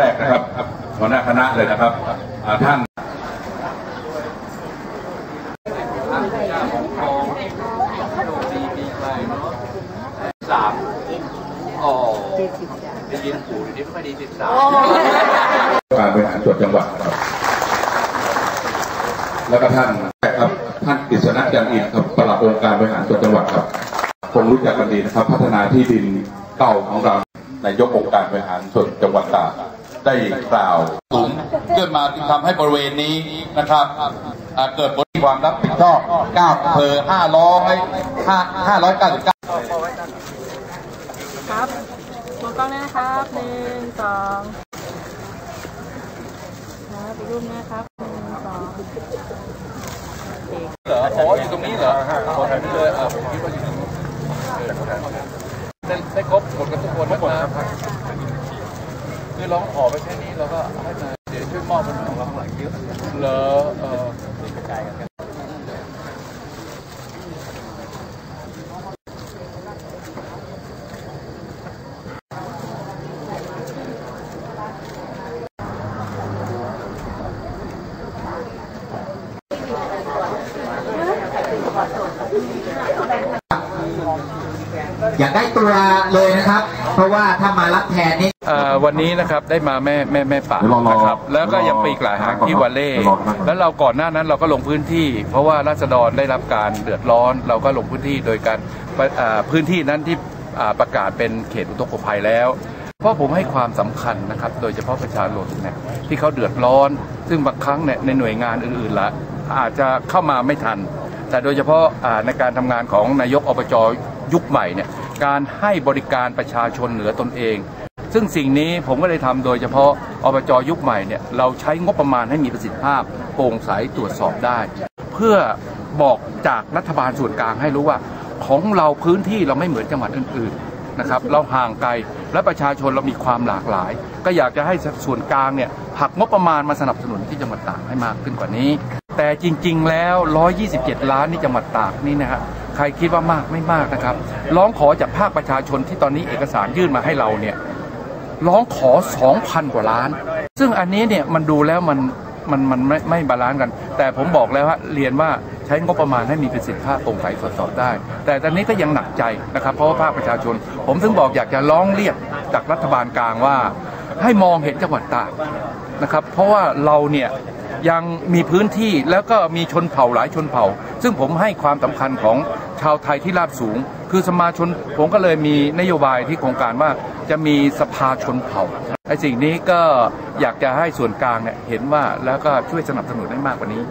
แรกนะครับหัวหน้าคณะเลยนะครับอ่าท่านสามอ๋อได้ยินปู่เดี๋ยวนี้ไม่ค่อยดีสิบสามการบริหารส่วนจังหวัดครับ แล้วก็ท่านครับท่านกฤษณะจันทร์อินครับปลัดองค์การบริหารส่วนจังหวัดครับคงรู้จักกันดีนะครับ พัฒนาที่ดินเก่าของเรานายกองค์การบริหารส่วนจังหวัดตาก ได้กล่าวสูงขึ้นมาจึงทำให้บริเวณนี้นะครับเกิดผลความรับผิดชอบ9อำเภอ500 599ครับมองกล้องได้นะครับหนึ่งสองครับรูปนะครับหนึ่งสองเหรออ๋ออยู่ตรงนี้เหรอขอถ่ายนี่เลยอ่าผมคิดว่าอยู่ตรงนู้นได้ได้ครบหมดกันทุกคนนะครับ คือร้องขอไปแค่นี้เราก็ให้มาเดี๋ยวช่วยมอบเป็นของเราข้างหลังเยอะเหรอเออกระจายกัน อยากได้ตัวเลยนะครับ เพราะว่าถ้ามารับแทนนี่เอ่อวันนี้นะครับได้มาแม่แม่แม่ป่านะครับแล้วก็ยังไปอีกหลายแห่งที่วาเล่แล้วเราก่อนหน้านั้นเราก็ลงพื้นที่ เพราะว่าราษฎรได้รับการเดือดร้อน เราก็ลงพื้นที่โดยการเอ่อพื้นที่นั้นที่อ่าประกาศเป็นเขตอุทกภัยแล้ว เพราะผมให้ความสำคัญนะครับ โดยเฉพาะประชาชนเนี่ยที่เขาเดือดร้อน ซึ่งบางครั้งเนี่ยในหน่วยงานอื่นๆละอาจจะเข้ามาไม่ทัน แต่โดยเฉพาะอ่าในการทำงานของนายกอบจยุคใหม่เนี่ย การให้บริการประชาชนเหนือตนเอง ซึ่งสิ่งนี้ผมก็เลยทำโดยเฉพาะอบจยุคใหม่เนี่ยเราใช้งบประมาณให้มีประสิทธิภาพโปร่งใสตรวจสอบได้ เพื่อบอกจากรัฐบาลส่วนกลางให้รู้ว่า ของเราพื้นที่เราไม่เหมือนจังหวัดอื่นๆนะครับเราห่างไกลและประชาชนเรามีความหลากหลาย ก็อยากจะให้ส่วนกลางเนี่ยหักงบประมาณมาสนับสนุนที่จังหวัดตากให้มากขึ้นกว่านี้ แต่จริง ๆ แล้ว 127 ล้านนี่จังหวัดตากนี่นะฮะ ใครคิดว่ามากไม่มากนะครับ ร้องขอจากภาคประชาชนที่ตอนนี้เอกสารยื่นมาให้เราเนี่ยร้องขอ 2,000 กว่าล้าน ซึ่งอันนี้เนี่ยมันดูแล้วมันมันมันไม่ไม่บาลานซ์กัน แต่ผมบอกแล้วว่าเรียนว่าใช้งบประมาณให้มีประสิทธิภาพโปร่งใสตรวจสอบได้ แต่ตอนนี้ก็ยังหนักใจนะครับ เพราะว่าภาคประชาชน ผมถึงบอกอยากจะร้องเรียกจากรัฐบาลกลางว่า ให้มองเห็นจังหวัดตากนะครับ เพราะว่าเราเนี่ย ยังมีพื้นที่แล้วก็มีชนเผ่าหลายชนเผ่า ซึ่งผมให้ความสำคัญของชาวไทยที่ราบสูง คือสมาชนผมก็เลยมีนโยบายที่โครงการว่าจะมีสภาชนเผ่าไอ้สิ่งนี้ก็อยากจะให้ส่วนกลางเนี่ยเห็นว่าแล้วก็ช่วยสนับสนุนให้มากกว่านี้